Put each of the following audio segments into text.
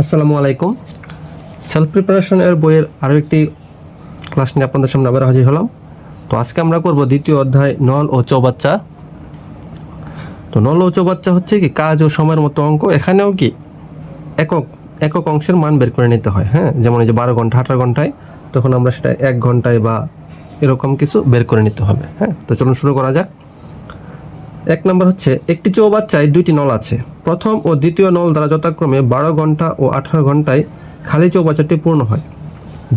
আসসালামু আলাইকুম। সেলফ প্রিপারেশনের বইয়ের আরও একটি ক্লাস নিয়ে আপনাদের সামনে আবার হাজির হলাম। তো আজকে আমরা করব দ্বিতীয় অধ্যায় নল ও চৌবাচ্চা। তো নল ও চৌবাচ্চা হচ্ছে কি কাজ ও সময়ের মতো অঙ্ক। এখানেও কি একক একক অংশের মান বের করে নিতে হয় হ্যাঁ? যেমন এই যে বারো ঘণ্টা, আঠারো ঘন্টায়, তখন আমরা সেটা এক ঘন্টায় বা এরকম কিছু বের করে নিতে হবে হ্যাঁ? তো চলুন শুরু করা যাক। এক নম্বর হচ্ছে, একটি চৌবাচ্চায় দুইটি নল আছে। প্রথম ও দ্বিতীয় নল দ্বারা যথাক্রমে বারো ঘণ্টা ও আঠারো ঘন্টায় খালি চৌবাচ্চাটি পূর্ণ হয়।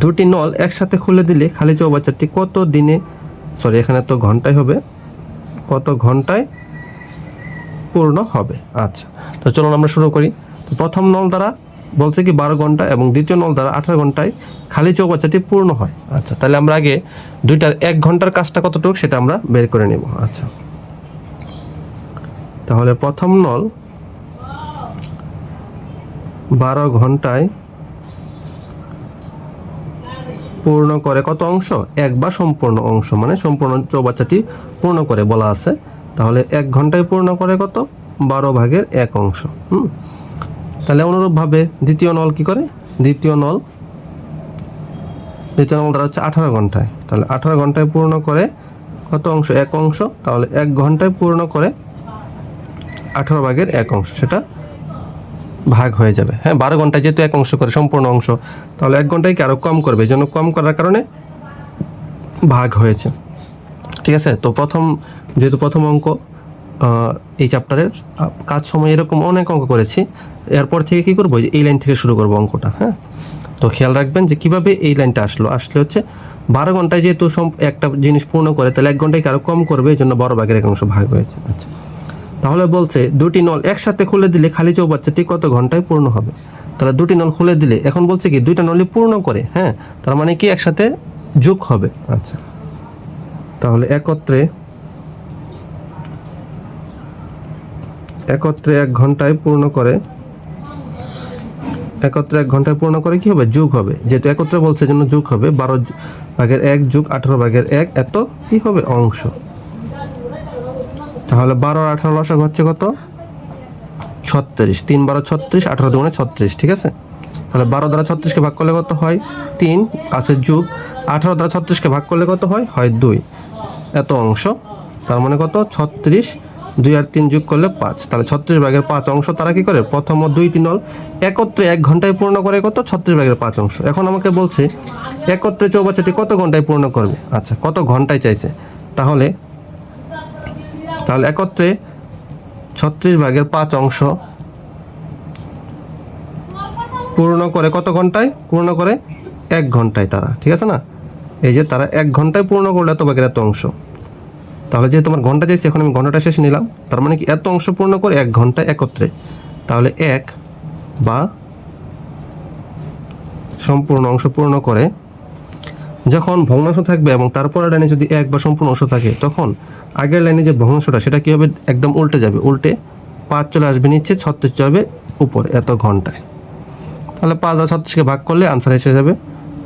দুটি নল একসাথে খুলে দিলে খালি চৌবাচ্চাটি কত দিনে সরি এখানে তো ঘন্টায় হবে, কত ঘন্টায় পূর্ণ হবে। আচ্ছা তো চলুন আমরা শুরু করি। তো প্রথম নল দ্বারা বলছে কি বারো ঘণ্টা এবং দ্বিতীয় নল দ্বারা আঠারো ঘন্টায় খালি চৌবাচ্চাটি পূর্ণ হয়। আচ্ছা তাহলে আমরা আগে দুইটার এক ঘণ্টার কাজটা কতটুকু সেটা আমরা বের করে নেব। আচ্ছা। তাহলে প্রথম নল বারো ঘন্টায় পূর্ণ করে কত অংশ? এক বা সম্পূর্ণ অংশ মানে সম্পূর্ণ চৌবাচ্চাটি পূর্ণ করে বলা আছে। তাহলে এক ঘন্টায় পূর্ণ করে কত? বারো ভাগের এক অংশ, হুম? তাহলে অনুরূপভাবে দ্বিতীয় নল কি করে? দ্বিতীয় নল দ্বিতীয় নল হচ্ছে আঠারো ঘন্টায়। তাহলে আঠারো ঘন্টায় পূর্ণ করে কত অংশ? এক অংশ, তাহলে এক ঘন্টায় পূর্ণ করে আঠারো ভাগের এক অংশ, সেটা ভাগ হয়ে যাবে। হ্যাঁ বারো ঘন্টায় যেহেতু এক অংশ করে সম্পূর্ণ অংশ, তাহলে এক ঘন্টায় কি আরও কম করবে? এই জন্য কম করার কারণে ভাগ হয়েছে। ঠিক আছে? তো প্রথম, যেহেতু প্রথম অঙ্ক এই চ্যাপ্টারের কাজ সময় এরকম অনেক অঙ্ক করেছি। এরপর থেকে কি করব? এই লাইন থেকে শুরু করব অঙ্কটা হ্যাঁ? তো খেয়াল রাখবেন যে কীভাবে এই লাইনটা আসলো? আসলে হচ্ছে, বারো ঘন্টায় যেহেতু একটা জিনিস পূর্ণ করে, তাহলে এক ঘন্টায় আরও কম করবে? এই জন্য বড় ভাগের এক অংশ ভাগ হয়েছে। আচ্ছা। তাহলে বলছে দুটি নল একসাথে খুলে দিলে খালি চৌবাচ্চাটি কত ঘন্টায় পূর্ণ হবে? তাহলে দুটি নল খুলে দিলে এখন বলছে কি দুইটা নলই পূর্ণ করে হ্যাঁ? তার মানে কি একসাথে যোগ হবে? আচ্ছা। তাহলে একত্রে একত্রে এক ঘন্টায় পূর্ণ করে একত্রে এক ঘন্টায় পূর্ণ করে কি হবে? যোগ হবে। যেহেতু একত্রে বলছে জন্য যোগ হবে বারো ভাগের এক যোগ আঠারো ভাগের এক এত কি হবে? অংশ। তাহলে বারো আর আঠারো লসাগু হচ্ছে কত? ছত্রিশ। তিন বারো ছত্রিশ, আঠারো দুগুণে ছত্রিশ, ঠিক আছে? তাহলে বারো দ্বারা ছত্রিশকে ভাগ করলে কত হয়? তিন, আছে যুগ। আঠারো দ্বারা ছত্রিশকে ভাগ করলে কত হয়? হয় দুই। এত অংশ, তার মানে কত? ছত্রিশ। দুই আর তিন যোগ করলে পাঁচ। তাহলে ছত্রিশ ভাগের পাঁচ অংশ তারা কি করে? প্রথম দুই তিন নল একত্রে এক ঘন্টায় পূর্ণ করে কত? ছত্রিশ ভাগের পাঁচ অংশ। এখন আমাকে বলছে, একত্রে চৌবাচ্চাটি কত ঘন্টায় পূর্ণ করবে? আচ্ছা কত ঘন্টায় চাইছে? তাহলে তাহলে একত্রে ছত্রিশ ভাগের পাঁচ অংশ পূর্ণ করে কত ঘন্টায়? পূর্ণ করে এক ঘন্টায় তারা, ঠিক আছে না? এই যে তারা এক ঘন্টায় পূর্ণ করলে এত ভাগের এত অংশ। তাহলে যে তোমার ঘণ্টা চাইছি এখন আমি ঘন্টাটা শেষ নিলাম, তার মানে কি এত অংশ পূর্ণ করে এক ঘন্টায় একত্রে। তাহলে এক বা সম্পূর্ণ অংশ পূর্ণ করে যখন ভগ্নাংশ থাকবে এবং তারপরের লাইনে যদি এক বা সম্পূর্ণ অংশ থাকে, তখন আগের লাইনে যে ভগ্নাংশটা, সেটা কী হবে একদম উল্টে যাবে? উল্টে পাঁচ চলে আসবে নিচে, ছত্রিশ যাবে উপরে এত ঘন্টায়। তাহলে পাঁচ আর ছত্রিশকে ভাগ করলে আনসার এসে যাবে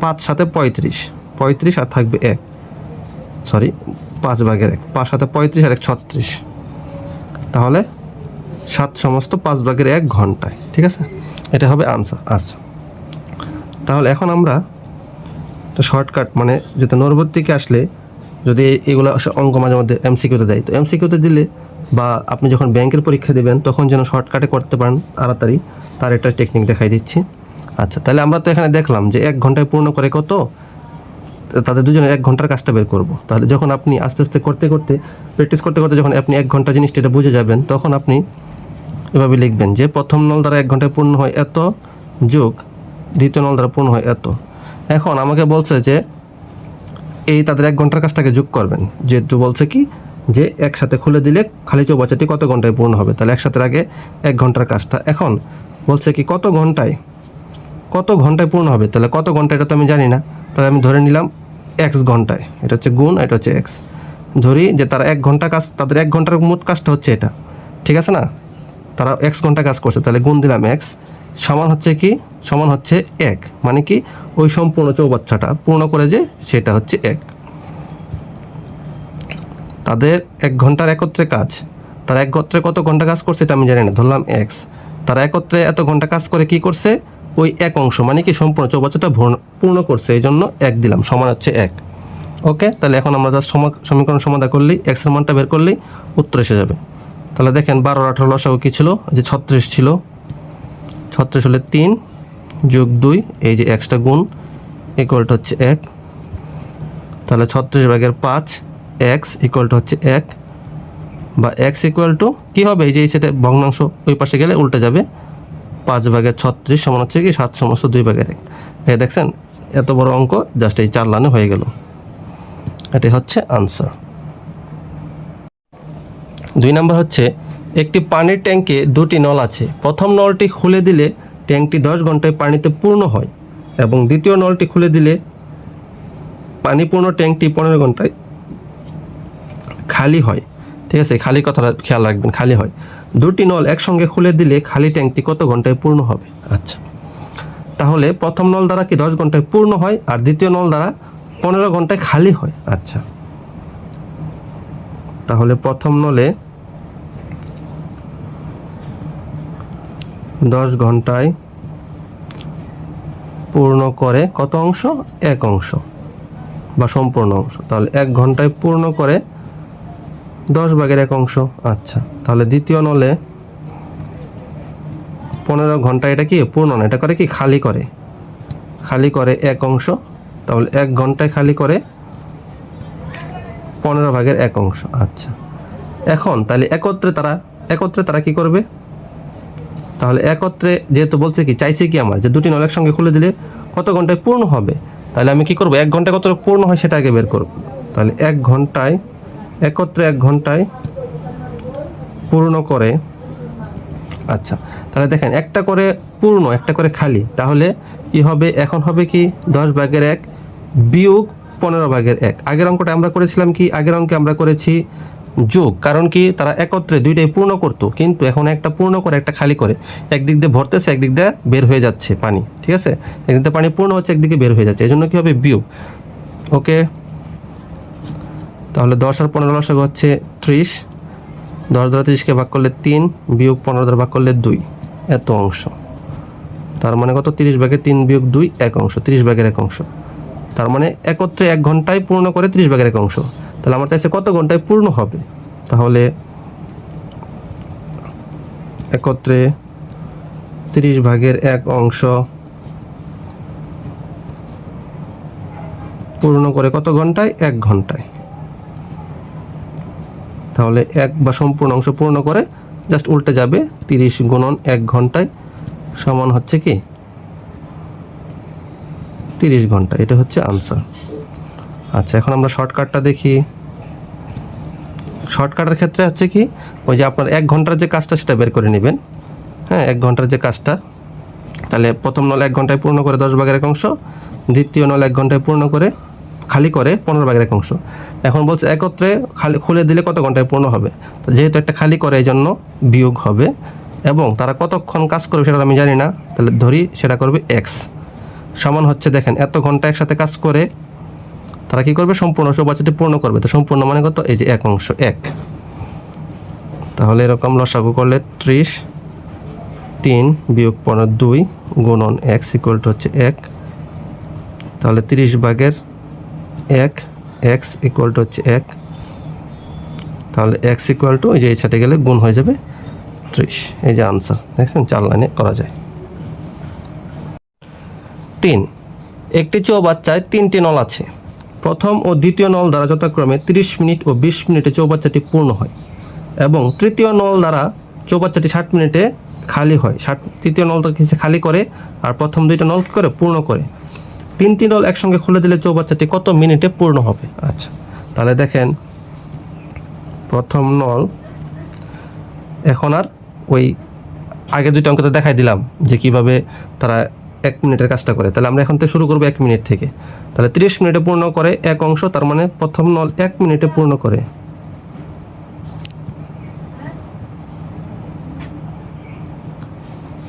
পাঁচ সাথে পঁয়ত্রিশ। পঁয়ত্রিশ আর থাকবে এক। সরি পাঁচ ভাগের এক। পাঁচ সাথে পঁয়ত্রিশ আর এক ছত্রিশ। তাহলে সাত সমস্ত পাঁচ ভাগের এক ঘন্টায়। ঠিক আছে? এটা হবে আনসার আচ্ছা। তাহলে এখন আমরা একটা শর্টকাট মানে যেটা নরবর থেকে আসলে যদি এগুলো অঙ্ক মাঝে মধ্যে এমসিকিউতে দেয়, তো এমসিকিউতে দিলে বা আপনি যখন ব্যাংকের পরীক্ষা দেবেন, তখন যেন শর্টকাটে করতে পারেন তাড়াতাড়ি, তার একটা টেকনিক দেখাই দিচ্ছি। আচ্ছা তাহলে আমরা তো এখানে দেখলাম যে এক ঘন্টায় পূর্ণ করে কত? তাদের দুজনের এক ঘণ্টার কাজটা বের করব। তাহলে যখন আপনি আস্তে আস্তে করতে করতে প্র্যাকটিস করতে করতে যখন আপনি এক ঘণ্টা জিনিসটা এটা বুঝে যাবেন, তখন আপনি এভাবে লিখবেন যে প্রথম নল দ্বারা এক ঘন্টায় পূর্ণ হয় এত, যোগ দ্বিতীয় নল দ্বারা পূর্ণ হয় এত। এখন আমাকে বলছে যে, এই তাদের এক ঘণ্টার কাজটাকে যোগ করবেন। যেহেতু বলছে কি, যে একসাথে খুলে দিলে খালি চৌবাচ্চাটি কত ঘন্টায় পূর্ণ হবে? তাহলে একসাথে আগে এক ঘণ্টার কাজটা। এখন বলছে কি, কত ঘন্টায় কত ঘন্টায় পূর্ণ হবে? তাহলে কত ঘণ্টা এটা তো আমি জানি না। তাহলে আমি ধরে নিলাম এক্স ঘন্টায়। এটা হচ্ছে গুণ, এটা হচ্ছে এক্স ধরি যে তারা এক ঘণ্টা কাজ, তাদের এক ঘণ্টার মোট কাজটা হচ্ছে এটা। ঠিক আছে না? তারা এক্স ঘণ্টা কাজ করছে, তাহলে গুণ দিলাম এক্স সমান হচ্ছে কি? সমান হচ্ছে এক। মানে কি? ওই সম্পূর্ণ চৌবাচ্চাটা পূর্ণ করে যে সেটা হচ্ছে এক। তাদের এক ঘণ্টার একত্রে কাজ। তারা এক ঘন্টায় কত ঘণ্টা কাজ করছে এটা আমি জানি না, ধরলাম এক্স তারা একত্রে এত ঘণ্টা কাজ করে কি করছে? ওই এক অংশ মানে কি সম্পূর্ণ চৌবাচ্চাটা পূর্ণ করছে এই জন্য এক দিলাম, সমান হচ্ছে এক। ওকে? তাহলে এখন আমরা জাস্ট সমীকরণ সমাধান করলেই এক্সের মানটা বের করলেই উত্তর এসে যাবে। তাহলে দেখেন বারো আঠারো লসাগু কী ছিল? যে ছত্রিশ ছিল ছত্রিশ হলে তিন যোগ দুই, এই যে এক্সটা গুণ ইকুয়ালটা হচ্ছে এক। তাহলে ছত্রিশ ভাগের পাঁচ, এক্স ইকুয়ালটা হচ্ছে এক। বা এক্স ইকুয়াল টু কী হবে? এই যে এই সেটা ভগ্নাংশ ওই পাশে গেলে উল্টে যাবে। পাঁচ ভাগের ছত্রিশ সমান হচ্ছে কি? সাত সমস্ত দুই ভাগের এক। এই দেখছেন? এত বড় অঙ্ক, জাস্ট এই চার লানে হয়ে গেল। এটাই হচ্ছে আনসার দুই নম্বর হচ্ছে একটি পানির ট্যাঙ্কে দুটি নল আছে। প্রথম নলটি খুলে দিলে ট্যাঙ্কটি দশ ঘন্টায় পানিতে পূর্ণ হয় এবং দ্বিতীয় নলটি খুলে দিলে পানিপূর্ণ ট্যাঙ্কটি পনেরো ঘন্টায় খালি হয়। ঠিক আছে খালি কথাটা খেয়াল রাখবেন খালি হয়। দুটি নল একসঙ্গে খুলে দিলে খালি ট্যাঙ্কটি কত ঘন্টায় পূর্ণ হবে? আচ্ছা। তাহলে প্রথম নল দ্বারা কি দশ ঘন্টায় পূর্ণ হয় আর দ্বিতীয় নল দ্বারা পনেরো ঘন্টায় খালি হয়? আচ্ছা। তাহলে প্রথম নলে দশ ঘন্টায় পূর্ণ করে কত অংশ? এক অংশ বা সম্পূর্ণ অংশ। তাহলে এক ঘন্টায় পূর্ণ করে দশ ভাগের এক অংশ। আচ্ছা তাহলে দ্বিতীয় নলে পনেরো ঘণ্টা এটা কি? পূর্ণ না এটা করে কি? খালি করে। খালি করে এক অংশ। তাহলে এক ঘন্টায় খালি করে পনেরো ভাগের এক অংশ। আচ্ছা এখন তাহলে একত্রে তারা একত্রে তারা কি করবে? তাহলে একত্রে যেহেতু বলছে কি, চাইছে কি আমার, যে দুটি নল একসঙ্গে খুলে দিলে কত ঘন্টায় পূর্ণ হবে? তাহলে আমি কি করব? এক ঘন্টায় কত পূর্ণ হয় সেটা আগে বের করব। তাহলে এক ঘন্টায়, একত্রে এক ঘন্টায় পূর্ণ করে আচ্ছা তাহলে দেখেন, একটা করে পূর্ণ, একটা করে খালি, তাহলে কি হবে? এখন হবে কি দশ ভাগের এক বিয়োগ পনেরো ভাগের এক। আগের অঙ্কটা আমরা করেছিলাম কি? আগের অঙ্কে আমরা করেছি যোগ, কারণ কি তারা একত্রে দুইটাই পূর্ণ করতো, কিন্তু এখন একটা পূর্ণ করে, একটা খালি করে। একদিক দিয়ে ভরতেছে, একদিক দিয়ে বের হয়ে যাচ্ছে পানি, ঠিক আছে? একদিক দিয়ে পানি পূর্ণ হচ্ছে, একদিকে বের হয়ে যাচ্ছে। এই জন্য কী হবে? বিয়োগ। ওকে? তাহলে দশ আর পনেরো লসাগ হচ্ছে ত্রিশ। দশ দ্বারা ত্রিশকে ভাগ করলে তিন, বিয়োগ পনেরো দ্বারা ভাগ করলে দুই, এত অংশ। তার মানে কত? তিরিশ ভাগে তিন বিয়োগ দুই, এক অংশ। তিরিশ ভাগের এক অংশ। তার মানে একত্রে এক ঘন্টায় পূর্ণ করে তিরিশ ভাগের এক অংশ। তাহলে আমার চাইছে কত ঘন্টায় পূর্ণ হবে? তাহলে একত্রে তিরিশ ভাগের এক অংশ পূর্ণ করে কত ঘন্টায়? এক ঘন্টায়। তাহলে এক বা সম্পূর্ণ অংশ পূর্ণ করে জাস্ট উল্টে যাবে তিরিশ গুণন এক ঘন্টায় সমান হচ্ছে কি? তিরিশ ঘণ্টা এটা হচ্ছে আনসার আচ্ছা এখন আমরা শর্টকাটটা দেখি। শর্টকাটের ক্ষেত্রে হচ্ছে কি, ওই যে আপনার এক ঘণ্টার যে কাজটা সেটা বের করে নেবেন। হ্যাঁ এক ঘণ্টার যে কাজটা, তাহলে প্রথম নল এক ঘন্টায় পূর্ণ করে দশ ভাগের এক অংশ, দ্বিতীয় নল এক ঘন্টায় পূর্ণ করে খালি করে পনেরো ভাগের এক অংশ। এখন বলছে একত্রে খালি খুলে দিলে কত ঘন্টায় পূর্ণ হবে? যেহেতু একটা খালি করে এই জন্য বিয়োগ হবে। এবং তারা কতক্ষণ কাজ করবে সেটা আমি জানি না, তাহলে ধরি সেটা করবে এক্স সমান হচ্ছে দেখেন, এত ঘণ্টা একসাথে কাজ করে তারা কি করবে? সম্পূর্ণ চৌবাচ্চাটি পূর্ণ করবে। তো সম্পূর্ণ মানে কত? এই যে এক অংশ, এক। তাহলে এরকম লসাগু করলে ত্রিশ, তিন বিয়োগ পনেরো, দুই গুণন এক্স ইকুয়াল টু হচ্ছে এক। তাহলে তিরিশ ভাগের এক এক্স ইকুয়াল টু হচ্ছে এক। তাহলে এক্স ইকুয়াল টু এই যে এই গেলে গুণ হয়ে যাবে ত্রিশ। এই যে আনসার দেখছেন? চার লাইনে করা যায়। তিন। একটি চৌবাচ্চায় তিনটি নল আছে। প্রথম ও দ্বিতীয় নল দ্বারা যথাক্রমে তিরিশ মিনিট ও বিশ মিনিটে চৌবাচ্চাটি পূর্ণ হয় এবং তৃতীয় নল দ্বারা চৌবাচ্চাটি ষাট মিনিটে খালি হয়। ষাট তৃতীয় নলটা কিছু খালি করে আর প্রথম দুইটা নল করে, পূর্ণ করে। তিনটি নল একসঙ্গে খুলে দিলে চৌবাচ্চাটি কত মিনিটে পূর্ণ হবে? আচ্ছা তাহলে দেখেন, প্রথম নল, এখন আর ওই আগে দুইটা অঙ্কতে দেখাই দিলাম যে কীভাবে তারা এক মিনিটের কাজটা করে। তাহলে আমরা এখন থেকে শুরু করব এক মিনিট থেকে। তাহলে তিরিশ মিনিটে পূর্ণ করে এক অংশ, তার মানে প্রথম নল এক মিনিটে পূর্ণ করে।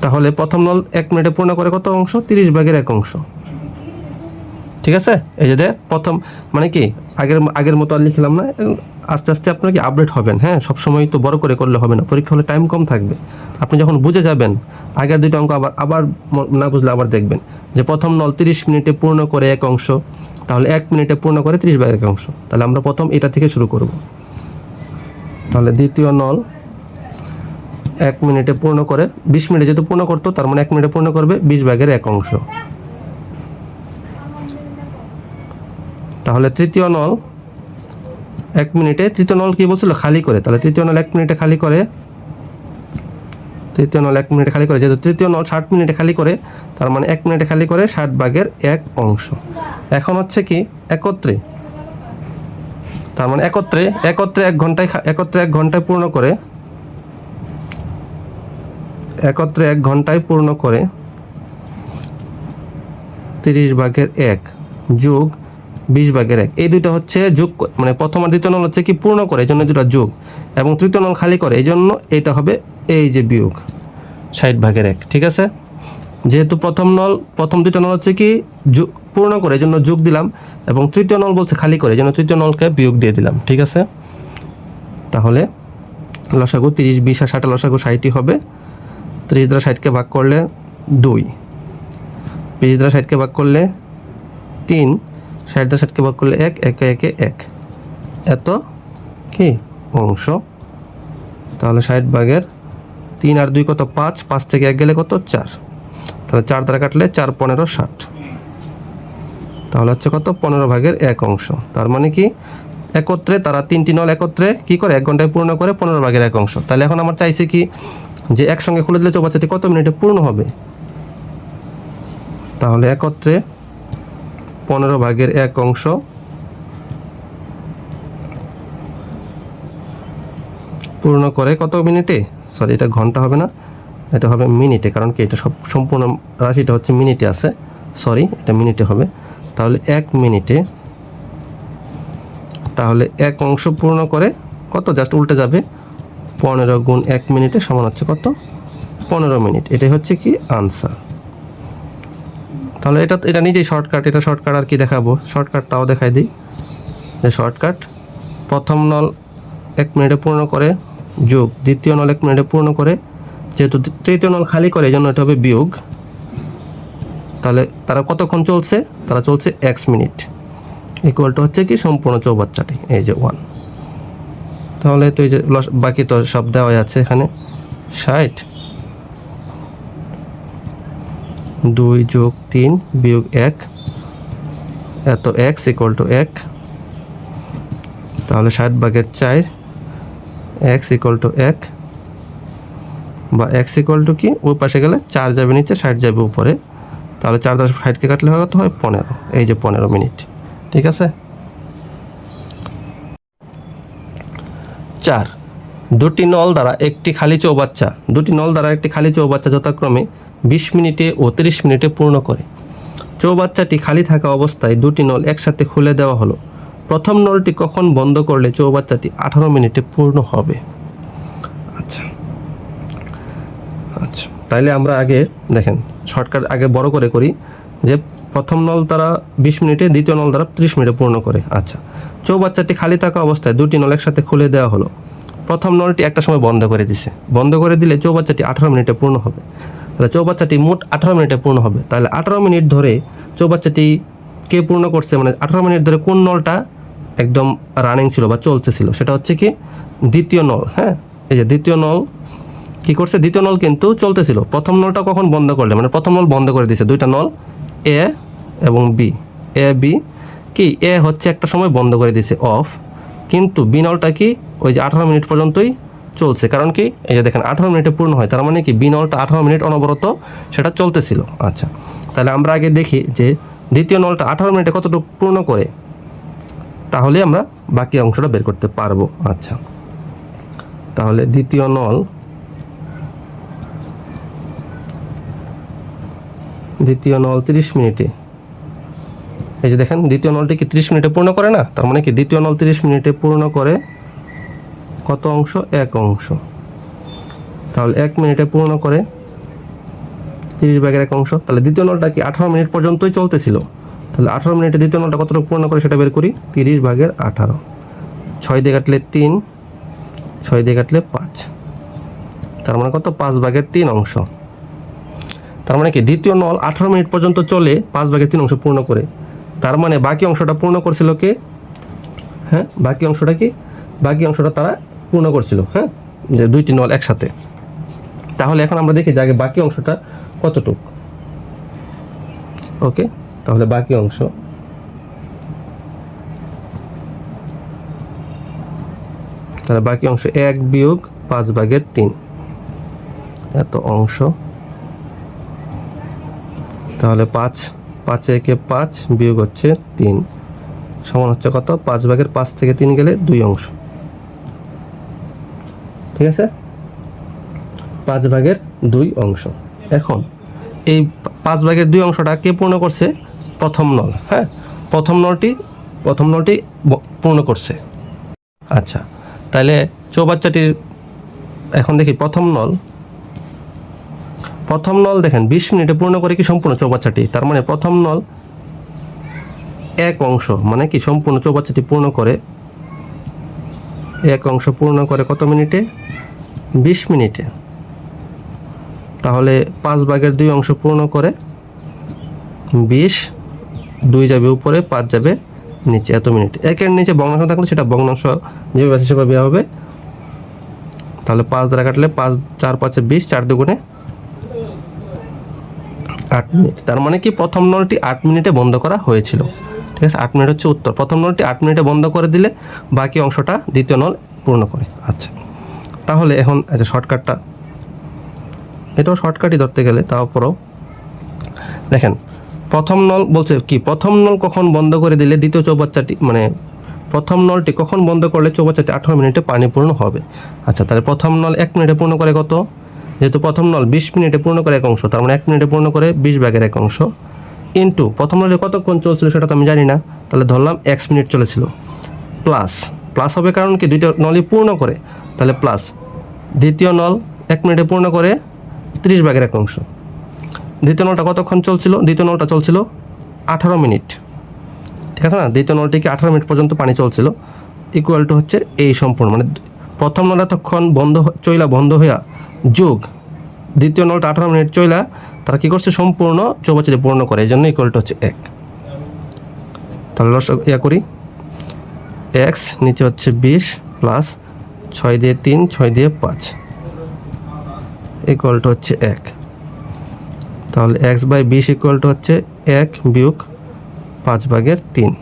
তাহলে প্রথম নল এক মিনিটে পূর্ণ করে কত অংশ? তিরিশ ভাগের এক অংশ। ঠিক আছে? এই যে প্রথম মানে কি, আগের আগের মতো আর লিখলাম না আস্তে আস্তে আপনার কি আপডেট হবেন হ্যাঁ? সবসময় তো বড় করে করলে হবে না, পরীক্ষা হলে টাইম কম থাকবে। আপনি যখন বুঝে যাবেন, আগের দুটো অঙ্ক আবার আবার না বুঝলে আবার দেখবেন। যে প্রথম নল তিরিশ মিনিটে পূর্ণ করে এক অংশ, তাহলে এক মিনিটে পূর্ণ করে তিরিশ ভাগের এক অংশ। তাহলে আমরা প্রথম এটা থেকে শুরু করব। তাহলে দ্বিতীয় নল এক মিনিটে পূর্ণ করে, বিশ মিনিটে যেহেতু পূর্ণ করতো, তার মানে এক মিনিটে পূর্ণ করবে বিশ ভাগের এক অংশ। তাহলে তৃতীয় নল, এক মিনিটে, তৃতীয় নল কি বলছিল? খালি করে। তাহলে তৃতীয় নল এক মিনিটে খালি করে। তৃতীয় নল এক মিনিটে খালি করে। যেহেতু তৃতীয় নল ষাট মিনিটে খালি করে, তার মানে এক মিনিটে খালি করে ষাট ভাগের এক অংশ। এখন হচ্ছে কি? একত্রে। তার মানে একত্রে একত্রে এক ঘন্টায় একত্রে এক ঘন্টায় পূর্ণ করে। একত্রে এক ঘন্টায় পূর্ণ করে। তিরিশ ভাগের এক যোগ বিশ ভাগের এক। এই দুইটা হচ্ছে যোগ মানে প্রথম আর দ্বিতীয় নল হচ্ছে কি পূর্ণ করে, এই জন্য দুটা যোগ। এবং তৃতীয় নল খালি করে, এই জন্য এটা হবে এই যে বিয়োগ। ষাট ভাগের এক, ঠিক আছে? যেহেতু প্রথম নল, প্রথম দুইটা নল হচ্ছে কি পূর্ণ করে, এই জন্য যোগ দিলাম। এবং তৃতীয় নল বলছে খালি করে জন্য তৃতীয় নলকে বিয়োগ দিয়ে দিলাম, ঠিক আছে? তাহলে লসাগু তিরিশ, বিশ আর ষাটে লসাগু ষাটই হবে। তিরিশ দ্বারা ষাটকে ভাগ করলে দুই। বিশ দ্বারা ষাটকে ভাগ করলে তিন। ষাট দ্বারা ষাটকে ভাগ করলে এক, একে একে, এক। এত কি? অংশ। তাহলে ষাট ভাগের তিন আর দুই কত? পাঁচ। পাঁচ থেকে এক গেলে কত? চার। তাহলে চার দ্বারা কাটলে চার, পনেরো, ষাট। তাহলে হচ্ছে কত? পনেরো ভাগের এক অংশ। তার মানে কি? একত্রে তারা তিনটি নল একত্রে কি করে? এক ঘন্টায় পূর্ণ করে পনেরো ভাগের এক অংশ। তাহলে এখন আমার চাইছে কি? যে একসঙ্গে খুলে দিলে চৌবাচ্চাটি কত মিনিটে পূর্ণ হবে? তাহলে একত্রে পনেরো ভাগের এক অংশ। পূর্ণ করে কত মিনিটে? সরি এটা ঘণ্টা হবে না। এটা হবে মিনিটে, কারণ কি এটা সব সম্পূর্ণ রাশিটা হচ্ছে মিনিটে আছে। সরি এটা মিনিটে হবে। তাহলে এক মিনিটে, তাহলে এক অংশ পূর্ণ করে কত? জাস্ট উল্টে যাবে। পনেরো গুণ এক মিনিটে সমান হচ্ছে কত? পনেরো মিনিট। এটাই হচ্ছে কি? আনসার তাহলে এটা এটা নিজেই শর্টকাট এটা শর্টকাট আর কি দেখাবো। শর্টকাট তাও দেখাই দিই। যে শর্টকাট প্রথম নল এক মিনিটে পূর্ণ করে, যোগ। দ্বিতীয় নল এক মিনিটে পূর্ণ করে, যেহেতু তৃতীয় নল খালি করে, এই জন্য এটা হবে বিয়োগ। তাহলে তারা কতক্ষণ চলছে? তারা চলছে এক্স মিনিট। ইকুয়াল টু হচ্ছে কি? সম্পূর্ণ চৌবাচ্চাটি, এই যে ওয়ান তাহলে তো এই যে বাকি তো সব দেওয়াই আছে এখানে। ষাট। দুই যোগ তিন বিয়োগ এক। এত এক্স ইকুয়াল টু এক। তাহলে ষাট ভাগের চার এক্স ইকুয়াল টু এক। বা এক্স ইকুয়াল টু কি? ওই পাশে গেলে চার যাবে নিচে, ষাট যাবে উপরে। তাহলে চার দশ ষাটকে কাটলে হয় কত? হয় পনেরো। এই যে পনেরো মিনিট। ঠিক আছে? চার। দুটি নল দ্বারা একটি খালি চৌবাচ্চা, দুটি নল দ্বারা একটি খালি চৌবাচ্চা যথাক্রমে বিশ মিনিটে ও তিরিশ মিনিটে পূর্ণ করে। চৌবাচ্চাটি খালি থাকা অবস্থায় দুটি নল একসাথে খুলে দেওয়া হলো। প্রথম নলটি কখন বন্ধ করলে চৌবাচ্চাটি আঠারো মিনিটে পূর্ণ হবে? আচ্ছা আচ্ছা তাইলে আমরা আগে দেখেন, শর্টকাট আগে বড় করে করি যে প্রথম নল তারা বিশ মিনিটে, দ্বিতীয় নল দ্বারা ত্রিশ মিনিটে পূর্ণ করে। আচ্ছা চৌবাচ্চাটি খালি থাকা অবস্থায় দুটি নল একসাথে খুলে দেওয়া হলো। প্রথম নলটি একটা সময় বন্ধ করে দিছে। বন্ধ করে দিলে চৌবাচ্চাটি আঠারো মিনিটে পূর্ণ হবে। তাহলে চৌবাচ্চাটি মোট আঠারো মিনিটে পূর্ণ হবে। তাহলে আঠারো মিনিট ধরে চৌবাচ্চাটি কে পূর্ণ করছে? মানে আঠারো মিনিট ধরে কোন নলটা একদম রানিং ছিল বা চলতেছিল? সেটা হচ্ছে কি দ্বিতীয় নল হ্যাঁ? এই যে দ্বিতীয় নল কি করছে? দ্বিতীয় নল কিন্তু চলতেছিল। প্রথম নলটা কখন বন্ধ করলে? মানে প্রথম নল বন্ধ করে দিয়েছে দুইটা নল এ এবং বি এ বি কি? এ হচ্ছে একটা সময় বন্ধ করে দিয়েছে অফ কিন্তু বি নলটা কি ওই যে আঠারো মিনিট পর্যন্তই চলছে। কারণ কি? এই যে দেখেন, আঠারো মিনিটে পূর্ণ হয়। তার মানে কি? বি নলটা আঠারো মিনিট অনবরত সেটা চলতেছিল। আচ্ছা। তাহলে আমরা আগে দেখি যে দ্বিতীয় নলটা আঠারো মিনিটে কতটুকু পূর্ণ করে? তাহলে আমরা বাকি অংশটা বের করতে পারব। আচ্ছা। তাহলে দ্বিতীয় নল দ্বিতীয় নল তিরিশ মিনিটে। এই যে দেখেন, দ্বিতীয় নলটি কি তিরিশ মিনিটে পূর্ণ করে না? তার মানে কি দ্বিতীয় নল তিরিশ মিনিটে পূর্ণ করে কত অংশ? এক অংশ। তাহলে এক মিনিটে পূর্ণ করে তিরিশ ভাগের এক অংশ। তাহলে দ্বিতীয় নলটা কি আঠারো মিনিট পর্যন্তই চলতেছিল? তাহলে আঠারো মিনিটে দ্বিতীয় নলটা কতটুকু পূর্ণ করে সেটা বের করি? তিরিশ ভাগের আঠারো। ছয় দিয়ে কাটলে তিন, ছয় দিয়ে কাটলে পাঁচ। তার মানে কত? পাঁচ ভাগের তিন অংশ। তার মানে কি দ্বিতীয় নল আঠারো মিনিট পর্যন্ত চলে, পাঁচ ভাগের তিন অংশ পূর্ণ করে। তার মানে বাকি অংশটা পূর্ণ করছিল কে? হ্যাঁ বাকি অংশটা কি? বাকি অংশটা তারা পূর্ণ করছিল হ্যাঁ? যে দুইটি নল একসাথে। তাহলে এখন আমরা দেখি যে আগে বাকি অংশটা কতটুক। ওকে, তাহলে বাকি অংশ। তাহলে বাকি অংশ এক বিয়োগ পাঁচ ভাগের তিন। এত অংশ। তাহলে পাঁচ পাঁচে একে পাঁচ বিয়োগ হচ্ছে তিন। সমান হচ্ছে কত? পাঁচ ভাগের পাঁচ থেকে তিন গেলে দুই অংশ। ঠিক আছে? পাঁচ ভাগের দুই অংশ। এখন এই পাঁচ ভাগের দুই অংশটা কে পূর্ণ করছে? প্রথম নল। হ্যাঁ? প্রথম নলটি প্রথম নলটি পূর্ণ করছে। আচ্ছা তাহলে চৌবাচ্চাটির, এখন দেখি প্রথম নল প্রথম নল দেখেন, বিশ মিনিটে পূর্ণ করে কি সম্পূর্ণ চৌবাচ্চাটি? তার মানে প্রথম নল এক অংশ মানে কি সম্পূর্ণ চৌবাচ্চাটি পূর্ণ করে, এক অংশ পূর্ণ করে কত মিনিটে? বিশ মিনিটে। তাহলে পাঁচ ভাগের দুই অংশ পূর্ণ করে বিশ, দুই যাবে উপরে, পাঁচ যাবে নিচে, এত মিনিট। একের নিচে ভগ্নাংশ থাকলে সেটা ভগ্নাংশ যেভাবে সেভাবে হবে। তাহলে পাঁচ দ্বারা কাটলে পাঁচ, চার পাঁচে বিশ, চার দুগুণে আট মিনিট। তার মানে কি প্রথম নলটি আট মিনিটে বন্ধ করা হয়েছিল। ঠিক আছে, আট মিনিট হচ্ছে উত্তর। প্রথম নলটি আট মিনিটে বন্ধ করে দিলে বাকি অংশটা দ্বিতীয় নল পূর্ণ করে। আচ্ছা তাহলে এখন আচ্ছা শর্টকাটটা, এটাও শর্টকাটই ধরতে গেলে, তারপরও দেখেন, প্রথম নল বলছে কি, প্রথম নল কখন বন্ধ করে দিলে দ্বিতীয় চৌবাচ্চাটি মানে প্রথম নলটি কখন বন্ধ করলে চৌবাচ্চাটি আঠারো মিনিটে পানি পূর্ণ হবে? আচ্ছা তাহলে প্রথম নল এক মিনিটে পূর্ণ করে কত? যেহেতু প্রথম নল বিশ মিনিটে পূর্ণ করে এক অংশ, তার মানে এক মিনিটে পূর্ণ করে বিশ ভাগের এক অংশ। ইন্টু প্রথম নলে কতক্ষণ চলছিল সেটা তো আমি জানি না, তাহলে ধরলাম এক্স মিনিট চলেছিল। প্লাস প্লাস হবে কারণ কি? দুইটা নলই পূর্ণ করে, তাহলে প্লাস। দ্বিতীয় নল এক মিনিটে পূর্ণ করে ত্রিশ ভাগের এক অংশ। দ্বিতীয় নলটা কতক্ষণ চলছিল? দ্বিতীয় নলটা চলছিল আঠারো মিনিট। ঠিক আছে না? দ্বিতীয় নলটিকে আঠারো মিনিট পর্যন্ত পানি চলছিল? ইকুয়াল টু হচ্ছে এই সম্পূর্ণ মানে প্রথম নল তখন বন্ধ চইলা বন্ধ হইয়া যোগ। দ্বিতীয় নলটা আঠারো মিনিট চইলা তারা কী করছে? সম্পূর্ণ চৌবাচ্চাটি পূর্ণ করে। এই জন্য ইকুয়াল টু হচ্ছে এক। তাহলে রস ইয়া করি। এক্স নিচে হচ্ছে বিশ প্লাস ছয় দিয়ে তিন, ছয় দিয়ে পাঁচ। ইকুয়াল টু হচ্ছে এক। তাহলে এক্স বাই বিশ ইকুয়াল টু হচ্ছে এক বিয়োগ পাঁচ ভাগের তিন।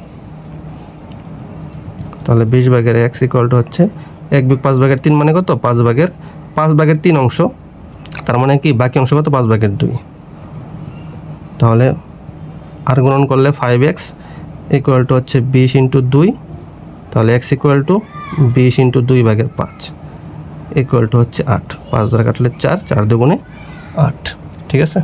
তাহলে বিশ ভাগের এক্স ইকুয়াল টু হচ্ছে এক বিয়োগ পাঁচ ভাগের তিন মানে কত? পাঁচ ভাগের পাঁচ ভাগের তিন অংশ, তার মানে কি বাকি অংশ কত পাঁচ ভাগের দুই। তাহলে আর গুণন করলে ফাইভ এক্স ইকুয়াল টু হচ্ছে বিশ ইন্টু দুই, তাহলে এক্স ইকুয়াল টু বিশ ইন্টু দুই ভাগের পাঁচ ইকুয়াল টু হচ্ছে আট। পাঁচ দ্বারা কাটলে চার চার দুগুণে আট। ঠিক আছে?